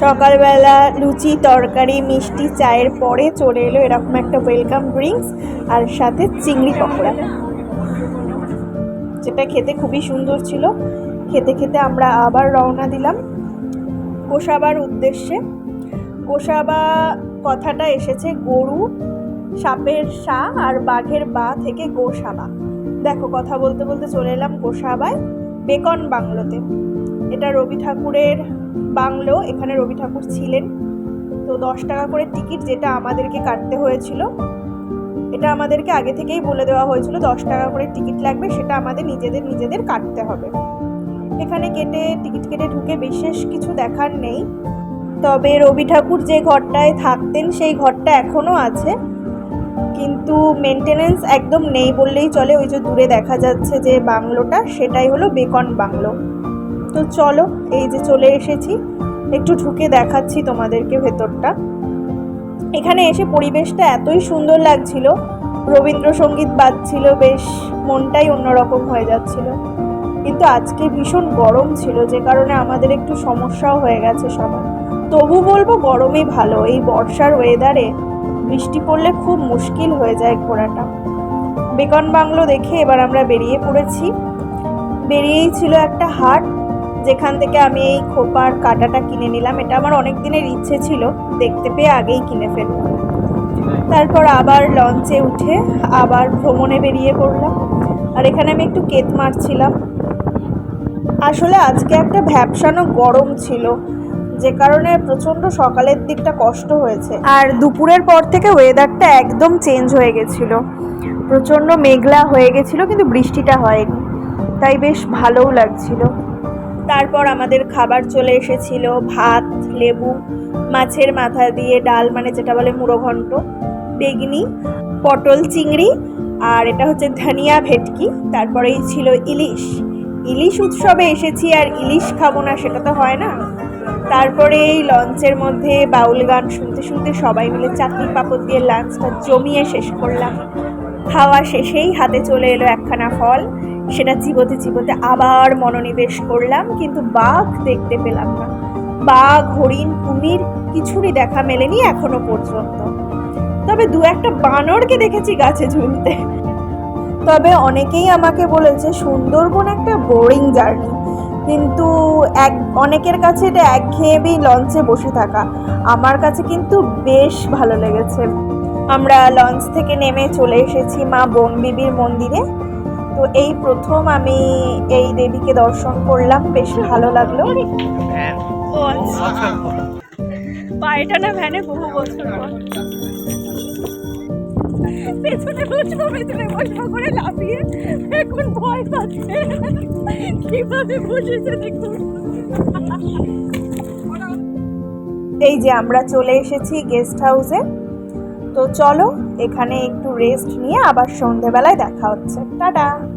সকালবেলা লুচি, তরকারি, মিষ্টি, চায়ের পরে চলে এলো এরকম একটা ওয়েলকাম ড্রিঙ্কস আর সাথে চিংড়ি পকোড়া। যেটা খেতে খুবই সুন্দর ছিল। খেতে খেতে আমরা আবার রওনা দিলাম গোসাবার উদ্দেশ্যে। গোসাবা কথাটা এসেছে গরু, সাপের সা আর বাঘের বা থেকে গোসাবা দেখো কথা বলতে বলতে চলে এলাম গোসাবায় বেকন বাংলোতে। এটা রবি ঠাকুরের বাংলো, এখানে রবি ঠাকুর ছিলেন। তো দশ টাকা করে টিকিট যেটা আমাদেরকে কাটতে হয়েছিল, এটা আমাদেরকে আগে থেকেই বলে দেওয়া হয়েছিল, দশ টাকা করে টিকিট লাগবে, সেটা আমাদের নিজেদের নিজেদের কাটতে হবে। এখানে কেটে, টিকিট কেটে ঢুকে বিশেষ কিছু দেখার নেই। তবে রবি ঠাকুর যে ঘরটায় থাকতেন, সেই ঘরটা এখনও আছে। কিন্তু মেনটেনেন্স একদম নেই বললেই চলে, ওই যে দূরে দেখা যাচ্ছে যে বাংলোটা, সেটাই হলো বেকন বাংলো। তো চলো, এই যে চলে এসেছি। একটু ঢুকে দেখাচ্ছি তোমাদেরকে ভেতরটা। এখানে এসে পরিবেশটা এতই সুন্দর লাগছিল। রবীন্দ্রসঙ্গীত বাজছিল, বেশ মনটাই অন্যরকম হয়ে যাচ্ছিল। কিন্তু আজকে ভীষণ গরম ছিল, যে কারণে আমাদের একটু সমস্যাও হয়ে গেছে সবার। তবু বলব গরমই ভালো, এই বর্ষার ওয়েদারে বৃষ্টি পড়লে খুব মুশকিল হয়ে যায় ঘোরাটা। বেকন বাংলো দেখে এবার আমরা বেরিয়ে পড়েছি। বেরিয়েই ছিল একটা হাট যেখান থেকে আমি এই খোপার কাটাটা কিনে নিলাম, এটা আমার অনেক দিনের ইচ্ছে ছিল, দেখতে পেয়ে আগেই কিনে ফেললাম। তারপর আবার লঞ্চে উঠে আবার ভ্রমণে বেরিয়ে পড়লাম। আর এখানে আমি একটু কেত মারছিলাম। আসলে আজকে একটা ভ্যাপসানো গরম ছিল, যে কারণে প্রচণ্ড সকালের দিকটা কষ্ট হয়েছে। আর দুপুরের পর থেকে ওয়েদারটা একদম চেঞ্জ হয়ে গেছিল। প্রচণ্ড মেঘলা হয়ে গেছিল, কিন্তু বৃষ্টিটা হয়নি। তাই বেশ ভালোও লাগছিল। তারপর আমাদের খাবার চলে এসেছিল, ভাত, লেবু, মাছের মাথা দিয়ে ডাল মানে যেটা বলে মুড়ো ঘন্ট, বেগনি, পটল চিংড়ি, আর এটা হচ্ছে ধনিয়া ভেটকি, তারপরেই ছিল ইলিশ। ইলিশ উৎসবে এসেছি আর ইলিশ খাব না, সেটা তো হয় না। তারপরে এই লঞ্চের মধ্যে বাউল গান শুনতে শুনতে সবাই মিলে চাকরি পাপড় দিয়ে লাঞ্চটা জমিয়ে শেষ করলাম। খাওয়া শেষেই হাতে চলে এলো একখানা ফল। সেটা চিবোতে চিবোতে আবার মনোনিবেশ করলাম, কিন্তু বাঘ দেখতে পেলাম না। বাঘ, হরিণ, কুমির কিছুরই দেখা মেলেনি এখনও পর্যন্ত। তবে দু একটা বানরকে দেখেছি গাছে ঝুলতে। তবে অনেকেই আমাকে বলেছে, সুন্দরবন একটা বোরিং জার্নি কিন্তু এক, অনেকের কাছে এটা একঘেয়েমি লঞ্চে বসে থাকা। আমার কাছে কিন্তু বেশ ভালো লেগেছে। আমরা লঞ্চ থেকে নেমে চলে এসেছি মা বনবিবির মন্দিরে। তো এই প্রথম আমি এই দেবীকে দর্শন করলাম। বেশ ভালো লাগল। ও আচ্ছা। পায়েটা না ভ্যানে বহু বছর পর। পেছনে বসবো পেছনে বসবো করে লাফিয়ে এখন ভয় পাচ্ছে। কীভাবে বসেছে দেখুন। এই যে আমরা চলে এসেছি গেস্ট হাউসে তো চলো এখানে একটু রেস্ট নিয়ে আবার সন্ধেবেলায় দেখা হচ্ছে। টাটা!